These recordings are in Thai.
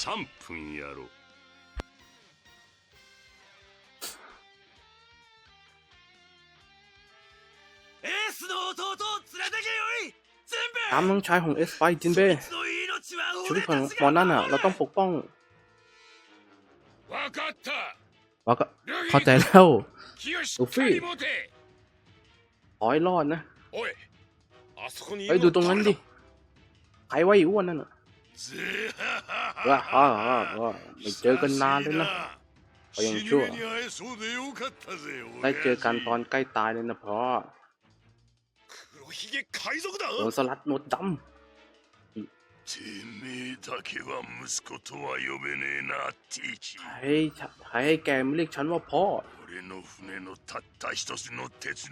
3分やろう エースの弟を連れてけよい全 ตามน้องชายของเอสไฟจินเบ้ 部その命は ชีวิต 俺 ของ たち หมอ が นั่นอ่ะ เราต้องปกป้อง 分かった ว่าก็ ルギ เข้าใจแล้ว 気をしっかり持て ขอให้รอดนะ おいあそこにい เฮ้ย る ดู の ตรงนั้น 誰 ดิ だ ใครว่าอีอ้วนนั่นอ่ะ ず ว่าฮ่าฮ่าว่าไม่เจอกันนานเลยนะก็ยังชั่วได้เจอกันตอนใกล้ตายเลยนะพ่อโดนสลัดหนวดดำให้ให้แกไม่เรียกฉันว่าพ่อ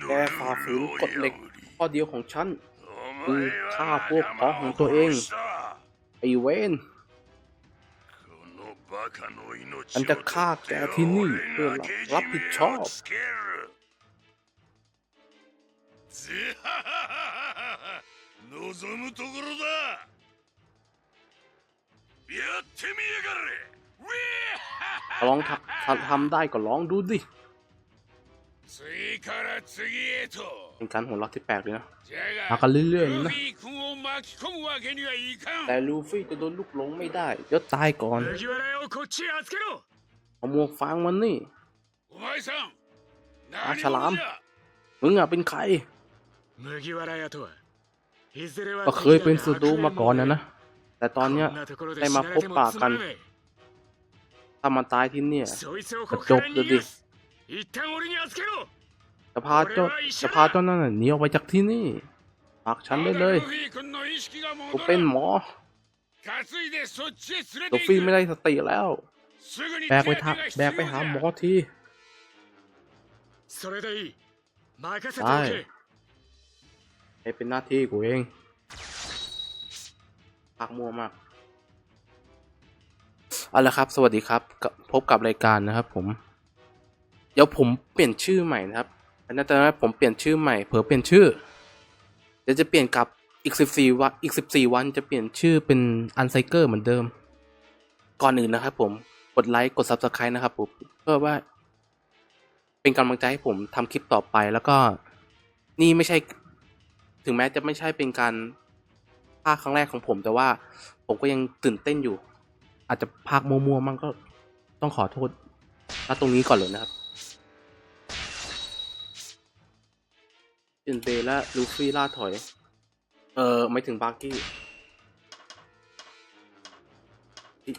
แกฝ่าฝืนกฎเหล็กข้อเดียวของฉันคือฆ่าพวกพ้อของตัวเองไอเวน のバカの命 ฉัน を จะฆ่าแกที่นี่ 俺 เพื่อ がけじ รับผิดช め อ を บ つけるズハハハハ望むところだやってみやがれウィー ลองทำทำทำได้ก็ลองดูดิ 次から次へと เป็นการหัวเรากที่แปลกเลยนะมากันเรื่อยๆนะแต่ลูฟี่จะโดนลูกหลงไม่ได้เดี๋ตายก่อนเอาหมวกฟางมันนี่อาฉลาม มึงอะเป็นใคร ก็เคยเป็นสุดูมาก่อนนะนะ แต่ตอนเนี้ยได้มาพบปากกัน ถ้ามาตายที่เนี่ยะจบเลยดิ จะพาเจ้าจะพาเจ้านั่นหนีออกไปจากที่นี่ปากฉันได้เลยกูเป็นหมอลูฟี่ไม่ได้สติแล้ว แบกไปทาแบกไปหาหมอทีได้ให้เป็นหน้าที่กูเองพักมัวมากเอาละครับ สวัสดีครับ พบกับรายการนะครับผม เดี๋ยวผมเปลี่ยนชื่อใหม่นะครับอันนั้นตอนนั้นผมเปลี่ยนชื่อใหม่เผลอเปลี่ยนชื่อ เดี๋ยวจะเปลี่ยนกลับอีกสิบสี่วันอีกสิบสี่วันจะเปลี่ยนชื่อเป็นอันไซเกอร์เหมือนเดิม ก่อนอื่นนะครับผมกดไลค์กด subscribe นะครับผมเพื่อว่า เป็นกำลังใจให้ผมทำคลิปต่อไปแล้วก็นี่ไม่ใช่ถึงแม้จะไม่ใช่เป็นการภาคครั้งแรกของผม แต่ว่าผมก็ยังตื่นเต้นอยู่ อาจจะภาคมัวๆมั่งก็ต้องขอโทษณตรงนี้ก่อนเลยนะครับ จนเบและลูฟี่ล่าถอย เออไม่ถึงบาร์กี้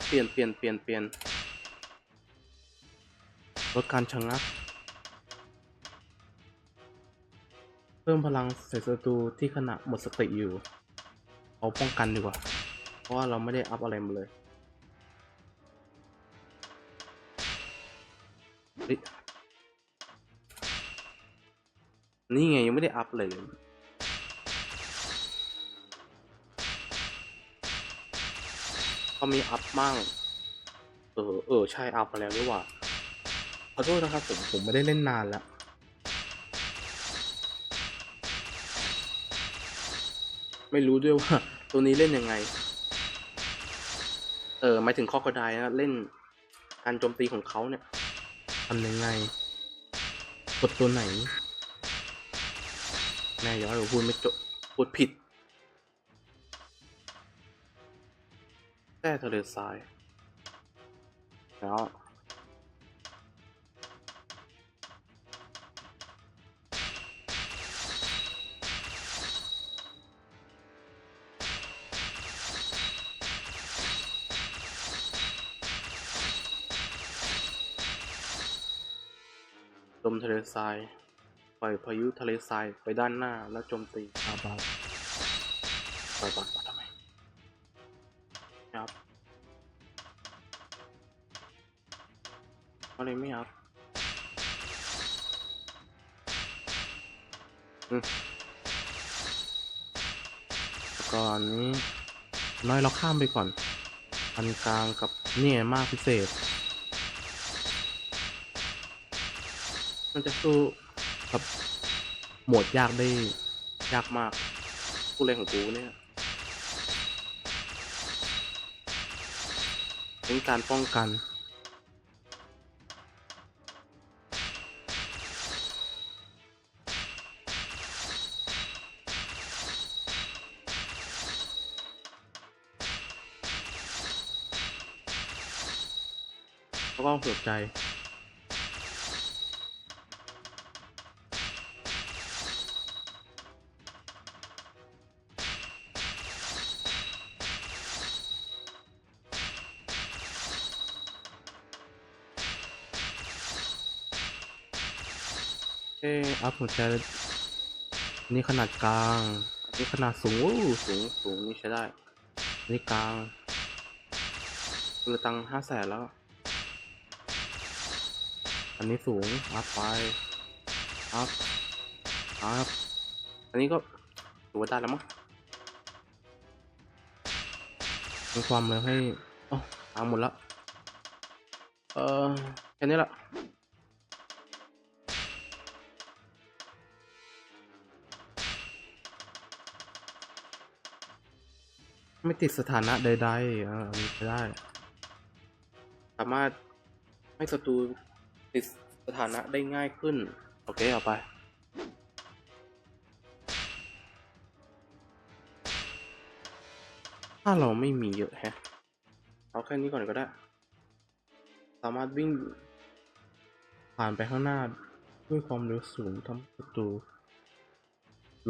เปลี่ยนเปลี่ยนเปลี่ยนเปลี่ยนลดการชะงัก เพิ่มพลังใส่ศัตรูที่ขณะหมดสติอยู่ เอาป้องกันดีกว่า เพราะว่าเราไม่ได้อัพอะไรมาเลย นี่ไงยังไม่ได้อัพเลยเลยเขามีอัพมั่ง เออ เออ ใช่อัพมาแล้วด้วยว่ะขอโทษนะครับผม ผมไม่ได้เล่นนานแล้ว ไม่รู้ด้วยว่า ตัวนี้เล่นยังไง เออหมายถึงข้อกระไดนะเล่นการโจมตีของเขาเนี่ยทำยังไง กดตัวไหน แม่ย้อยผมพูดไม่จบพูดผิดแค่ทะเลทราย แล้วลมทะเลทราย ปล่อยพายุทะเลทรายไปด้านหน้าแล้วโจมตีบาบาปล่อยบาบาทำไมไม่อัพอะไรไม่อัพอืมแล้วก่อนนี้น้อยเราข้ามไปก่อน อันกลางกับเนี่ยมากพิเศษ มันจะสู้ กับโหมดยากได้ยากมากผู้เล่นของกูเนี่ยเคเป็นการป้องกันแล้วก็หัวใจ เอออัพหัวใจอันนี่ขนาดกลางอันนี้ขนาดสูงอู้สูงสูงนี่ใช้ได้อันนี้กลางคือตังห้าแสนแล้ว อันนี้สูงอัพไปอัพอัพอันนี้ก็ถือว่าได้แล้วมั้งมีความเร็วให้อ๋อตามหมดแล้วเออแค่นี้แหละ ไม่ติดสถานะใดๆอ่าอันนี้ใช้ได้ สามารถให้ศัตรูติดสถานะได้ง่ายขึ้น โอเค เอาไปถ้าเราไม่มีเยอะแฮะ เอาแค่นี้ก่อนก็ได้ สามารถวิ่ง ผ่านไปข้างหน้า ด้วยความเร็วสูงทำให้ศัตรู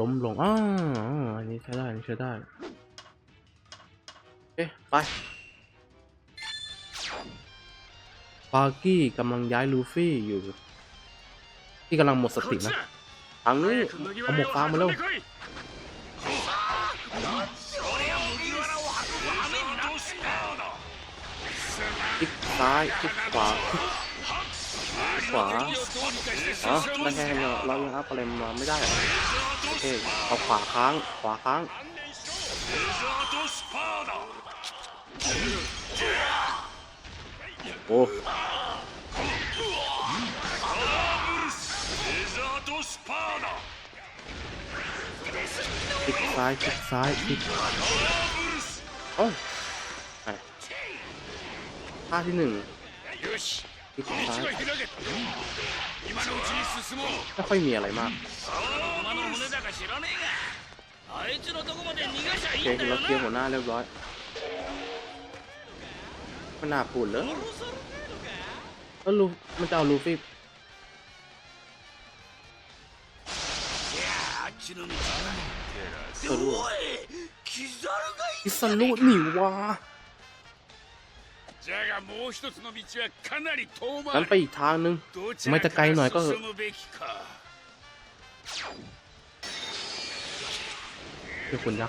ล้มลงอ้าอันนี้ใช้ได้ อันนี้ใช้ได้ ไปบาร์กี้กำลังย้ายลูฟี่อยู่ ที่กำลังหมดสตินะทางนี้เอาหมกฟ้ามาแล้วคลิกซ้ายคลิกขวาคลิกขวาอ๋อนั่นแค่เรายังอัพอะไรมาไม่ได้หรอโอเคเอาขวาค้างขวาค้าง โอ้คซ้ายคลิกซ้ายคลิกโอ้ยไปท่าที่หนึ่งคลิกซ้ายไม่ค่อยมีอะไรมากโอเคเราเคลียร์หัวหน้าเรียบร้อย มันน่าพูดเลยแล้วลูมันจะเอาลูฟี่สรุปอิสรุปหนี่วะนั้นไปอีกทางนึง ไม่จะไกลหน่อยก็เถอะเจ้คุณนะ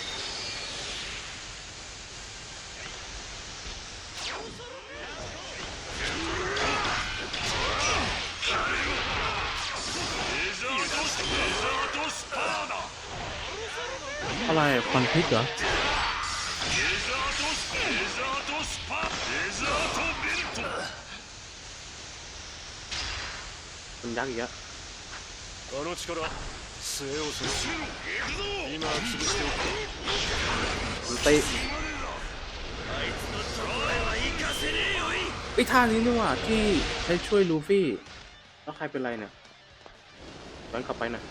อะไรควันพิษเหรอมันยักษ์อีกอะあの力末をせし今潰していくมันเตไอ้ท่านี้นี่หว่าที่ใช้ช่วยลูฟี่ แล้วใครเป็นไรเนี่ยย้นขับไปนะ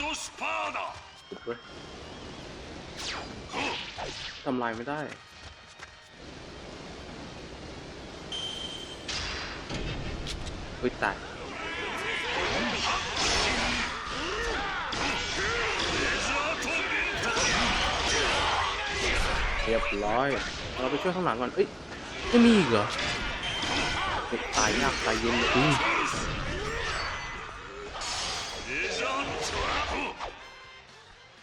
トスパーだ สุดเว้ยทำลายไม่ได้ เฮ้ยตาย เรียบร้อย เราไปช่วยข้างหลังก่อน เอ้ย ไม่มีอีกเหรอเฮ้ยตายยากตายเย็นจริง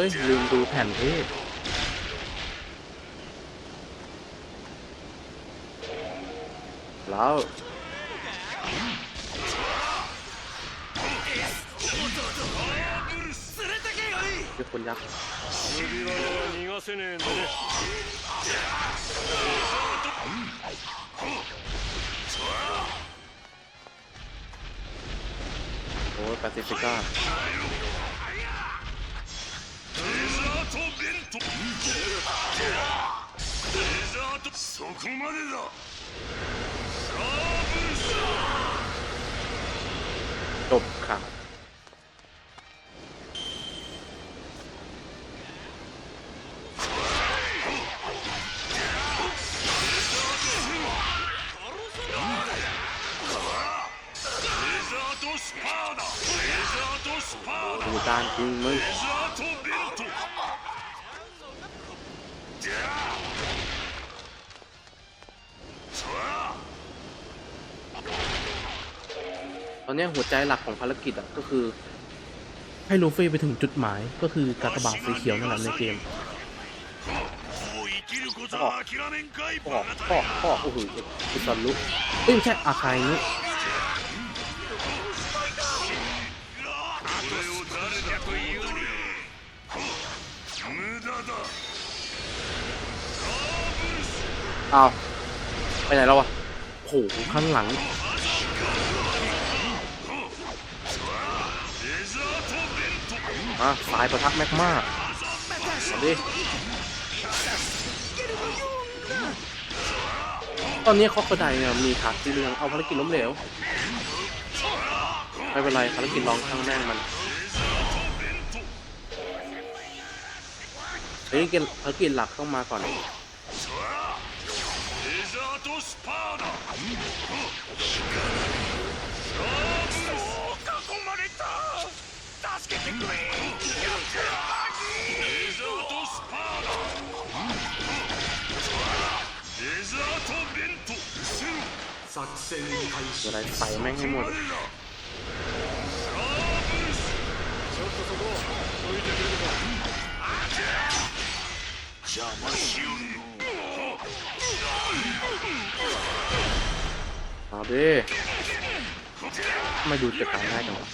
้ยลืมดูแผ่นเทปแล้วคือคนยักษ์โอ้ยแปดสิฟิก้า こまでだ。勝負し อนนี้หัวใจหลักของภารกิจอะก็คือ ให้ลูฟี่ไปถึงจุดหมายก็คือกากบาทสีเขียวนั่นแหละในเกมออกออกอพ่ออกโอ้โหอุนลุกเอ้ยไใช่อาคายนี้อ้าวไปไหนแล้ววะโหข้างหลัง มาสายประทักแม็กมามาดิตอนนี้คอกกระไดเนี่ยมีขาสีเหลืองเอาภารกิจล้มเหลวไม่เป็นไรภารกิจลองช่างแม่งมันภารกิจภารกิจหลักต้องมาก่อน อะไรใส่แม่งให้หมดเอาดิไม่ดูจะตายง่ายจังวะ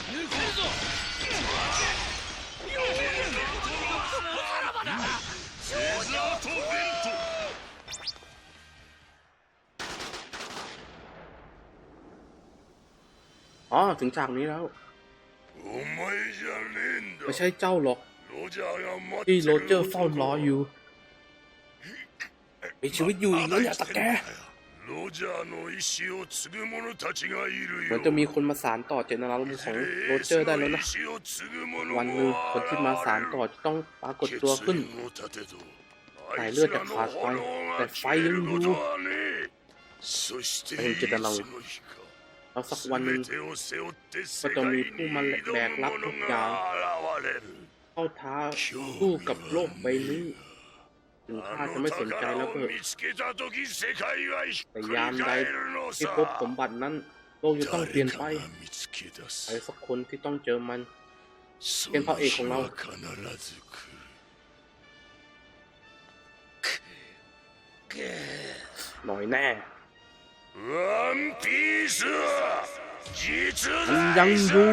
อ๋อ ถึงฉากนี้แล้ว ไม่ใช่เจ้าหรอก ที่โรเจอร์เฝ้ารออยู่ มีชีวิตอยู่อีกแล้วอย่าตะแก ロジャーの意志を継ぐ者たちがいる เหมื よ อนจะมีคนมาสารต่อเจตนารมณ์ของโรเจอร์ได้แล้วนะ エースの意志を継ぐ者 วันหนึ่ง も คนที่มาสารต่อจะต้องปรากฏตัวขึ้น 決意を立てど สาย あい เลือ つ ดจะ らの ขาดไป 炎 แต่ が ไฟ 消え ยัง る อ こ ยู่ とはねえそしてい เป็นเจตนารมณ์ つの日か แล้วสักวันหนึ่ง 全てを背負って世 ก็ 界 จะ に มี 挑 ผู้มาแบก む รับทุ 者 กอย่าง が現れる เข้าท้าสู้กับโลกใบนี้ ถึง ถึงข้าจะไม่สนใจแล้วเพื่อแต่ยามใดที่พบสมบัตินั้นโลกจะต้องเปลี่ยนไปใครสักคนที่ต้องเจอมัน เป็นพ่ะเอกของเราหน่อยแน่มันยังอยู่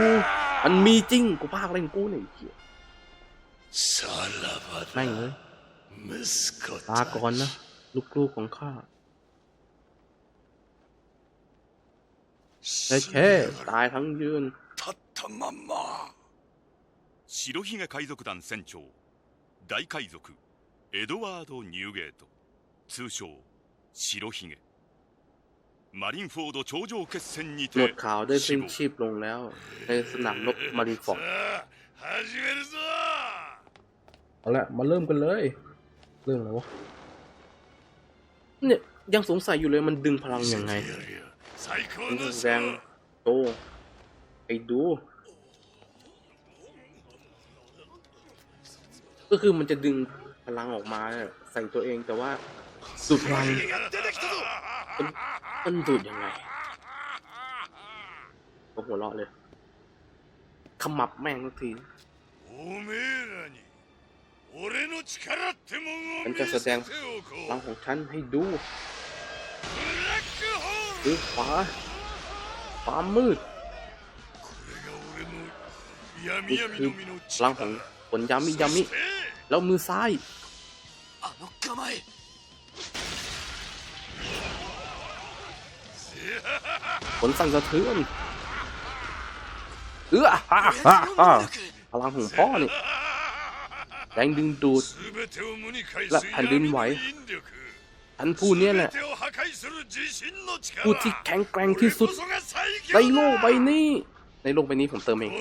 มันมีจริงกูภาคเล่นกูหน่อยเหี้ยแม่งเลย ลา た ก่อนนะ ลูกๆของข้าแต่แค่ตายทั้งยืน 立ったまんま白ひげ海賊団船長大海賊エドワード・ニューゲート通称白ひげマリンフォード頂上決戦に หนวด て ขาวได้สิ้น 死亡 ชีพลงแล้ว ในสนามรบมารินฟอร์ด さあ始めるぞ เอาละมาเริ่มกันเลย เรื่องอะไรวะ เนี่ยยังสงสัยอยู่เลยมันดึงพลังยังไงแรงโตไปดูก็คือมันจะดึงพลังออกมาใส่ตัวเองแต่ว่าสุดพลังมันดูดยังไงก็หัวเราะเลยขมับแม่งทุกที ฉันจะแสดงพลังของฉันให้ดูดูอฟ้าฟ้ามืดนี่คือพลังของฝนยามิยามิ แล้วมือซ้ายฝนสั่งสะเทือนเอื้อพลังของพ่อนี่ แรงดึงดูด และแผ่นดินไหวท่านผู้นี้แหละผู้ที่แข็งแกร่งที่สุด ในโลกใบนี้ ในโลกใบนี้ผมเติมเอง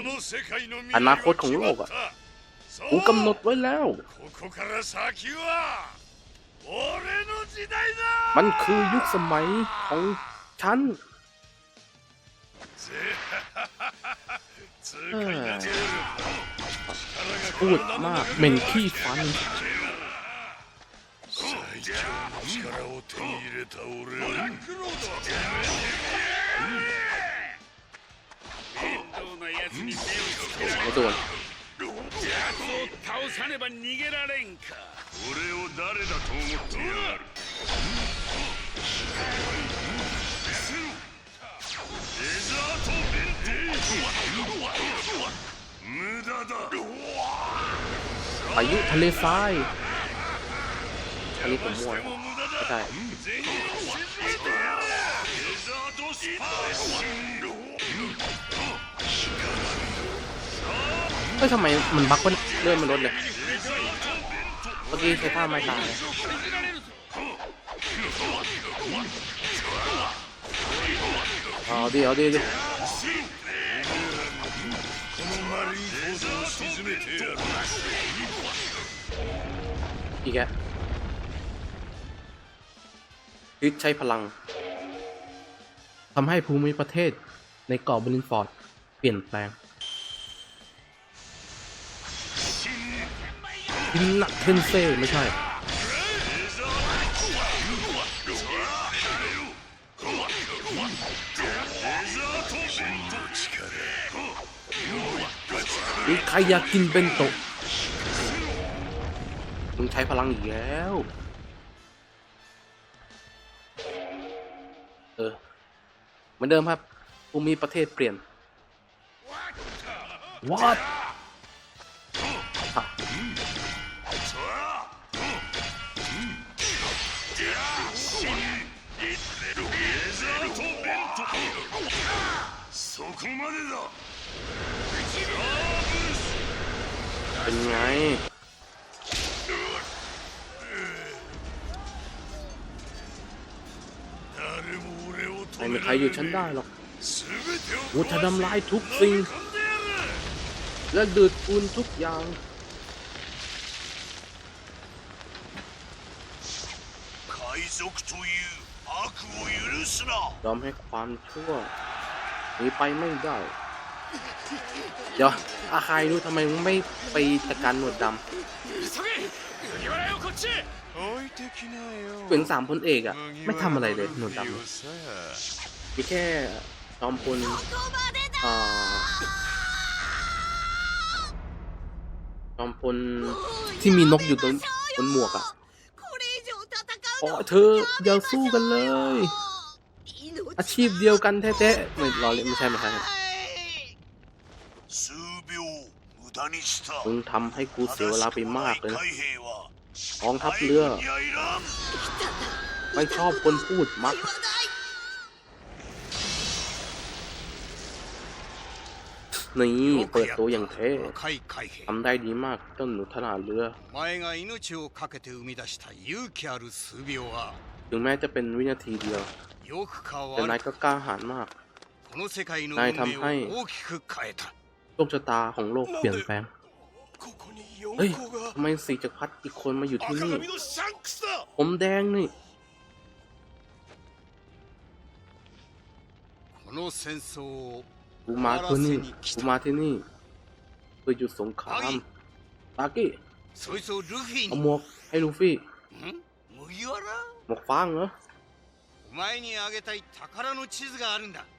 อนาคตของโลกอะกูกำหนดไว้แล้ว มันคือยุคสมัยของฉัน พูดมากเหม็นขี้ฟัน 最強の力を手に入れた俺は面倒な奴に目をつけられ ไม่โดน 倒さねば逃げられんか俺を誰だと思ってやるデザート弁当無駄だ พายุทะเลทรายอันนี้ผมมั่วใช่เฮ้ยทำไมมันบักว่าเลื่อนมันลดเลยเมื่อกี้ใช้ผ้าไม้ตายเอาดีเอาดิดิ อีกแกยึดใช้พลังทำให้ภูมิประเทศในเกาะบรินฟอร์ด เปลี่ยนแปลงทินนักเทนเซ่ไม่ใช่ มีใครอยากกินเบนโตะมึงใช้พลังอีกแล้ว เออ เหมือนเดิมครับภูมิประเทศเปลี่ยน What อ่ะ そこまでだ เป็นไง ไม่มีใครอยู่ฉันได้หรอกวุฒนำลายทุกสิ่ง และดืดอุนทุกอย่าง ยอมให้ความชั่วหนีไปไม่ได้ เดี๋ยวอาคายรู้ทำไมมึงไม่ไปจัดการหนวดดำเป็นสามพลเอกอะไม่ทำอะไรเลยหนวดดำมีแค่จอมพลจอมพลที่มีนกอยู่ตรงบนหมวกอะอ๋อเธออย่าสู้กันเลย อาชีพเดียวกันแท้ๆไม่รอเลยไม่ใช่ไม่ใช่ มึงทำให้กูเสียเวลาไปมากเลยนะกองทัพเรือ ไม่ชอบคนพูดมักนี่เปิดตัวอย่างเท่ทำได้ดีมากต้นหนูทลาเรือถึงแม้จะเป็นวินาทีเดียวแต่นายก็กล้าหาญมากนายทำให้ โชคชะตาของโลกเปลี่ยนแปลง เฮ้ยทำไมสีจักรพรรดิอีกคนมาอยู่ที่นี่ ผมแดงนี่กูมาที่นี่กูมาที่นี่เพื่อหยุดสงครามตากิเอาหมวกให้ลูฟี่หมวกฟางเหรอ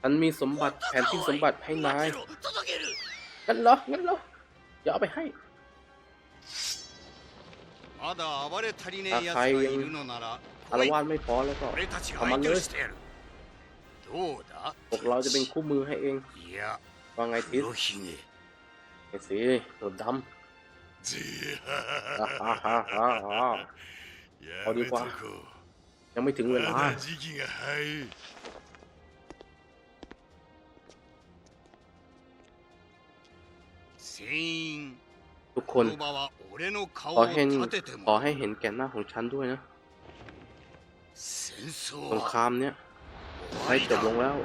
ฉันมีสมบัติแผนที่สมบัติให้นาย งั้นเหรองั้นเหรอเยเอาไปให้ถ้าใครยังอารวาสไม่พอแล้วก็ทำมันเลยพวกเราจะเป็นคู่มือให้เองว่าไงทิสไอ้สีหนุ่ดำฮ่าฮ่าฮ่าฮ่าพอดีกว่ายังไม่ถึงเวลา ทุกคนขอให้ขอให้เห็นแก่หน้าของฉันด้วยนะสงครามเนี้ยใกล้จบลงแล้ว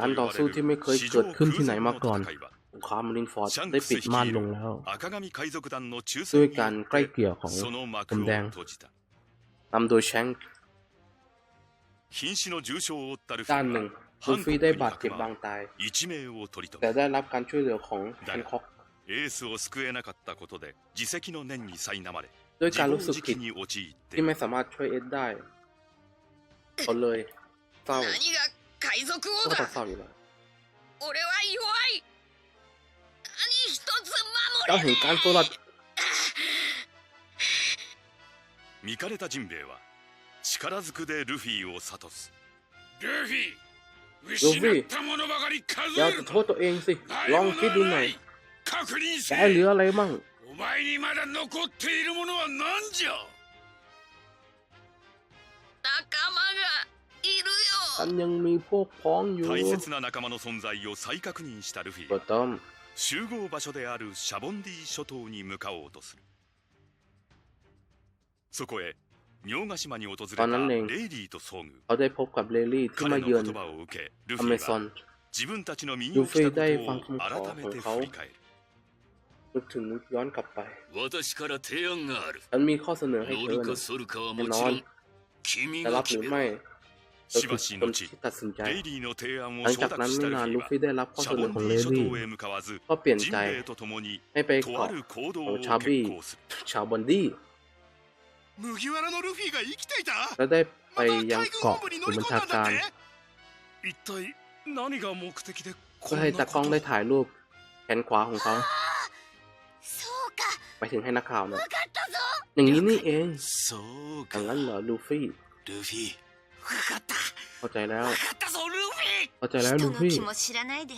การต่อสู้ที่ไม่เคยเกิดขึ้นที่ไหนมาก่อนความมารินฟอร์ดได้ปิดม่านลงแล้วด้วยการใกล้เกี่ยของกำแดงนำโดยแชงด้านหนึ่งลูฟี่ได้บาดเจ็บบางตาย แต่ได้รับการช่วยเหลือของแฮนค็อกด้วยการรู้สึกผิดที่ไม่สามารถช่วยเอ็ดได้เขาเลย เศร้า 何が海賊 ก็ 王 ต้อง だ เศร้าอยู่แล้ว 俺は弱い何一つ เจ้า 守 เห็ れ นการโซลัด 見かれたジンベエは力ずくでルフィを諭すルフィルフィ失ったものばかり数 อย่า える โทษตัวเองสิ ลองคิดดูหน่อย 確認 แกเหลื せ ออะไรมั่ง お前にまだ残っているものは何じゃ仲間がいる ฉั よ นยังมีพวกพ้องอยู่ 大切な仲間の存在を再確認したルフィ ก็ は ต้อม 集合場所であるシャボンディ諸島に向かおうとするそこへ妙ヶ島に訪れたあなんねんレイリーと遭遇 เขาได้พบกับเลลี่ที่ 彼 มา の เยือน 言葉を受けル อ フ เม ィ ซอน は自分たちの身にルフィ起きたことได้ฟัง を คำขอ 改めて ของเขา 振り返る นึกถึงย้อนกลับไป 私から提案がある ฉันมีข้อเสนอให้ 乗 เธ る อ か นะ 反るかは แน่ も น ち อ ろ น ん君 จะรั が บหรื 決 อ め ไม่ ろ แล้วถูคนที่ตัดสินใจหลังจากนั้นไม่นานลูฟี่ได้รับข้อเสนอของเลดี้ก็เปลี่ยนใจให้ไปเกาะของชาบี้ชาบอนดี้และได้ไปยังเกาะสุบัญชาการเพื่อให้ตากล้องได้ถ่ายรูปแขนขวาของเขาไปถึงให้นักข่าวนะอย่างนี้นี่เองอย่างนั้นเหรอลูฟี่ลูฟี่ เข้าใจแล้ว 分かったぞルフィ เข้าใจแล้ว 人 ลู の ฟี่ 気も知らないで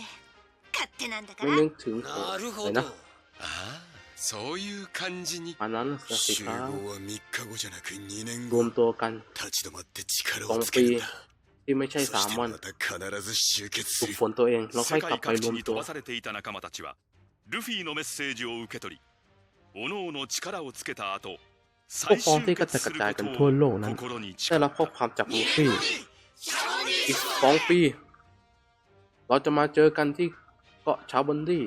勝手なんだか ไม่ ら นึกถึงของ なる อะไร ほど นะ ああそういう感じに อันนั้นสิ 集 ครับ 合は3日後じゃなく2年 รว 後 มตัวกัน 立ち止まって力 สอง をつけ ปี るんだ ที่ไม่ใช่ そ สา し ม て วัน また必ず集結す ฝึก る ฝนตัวเองแล้วค่อย 世 กลับ 界 ไป 各 ร 地 วม に ตั 飛 ว ばされていた仲間たちはルフィのメッセージを受け取り各々力をつけた後 พวก 再 พ้อง 集 ที่กระ 結 จัด す กระ る จายกัน こ ทั่ว と โล を กนั้น 心に ได้ 誓 รับ っ ข้อ た ความจากลูฟี่ อีกสองปี เราจะมาเจอกันที่เกาะชาวบอนดี้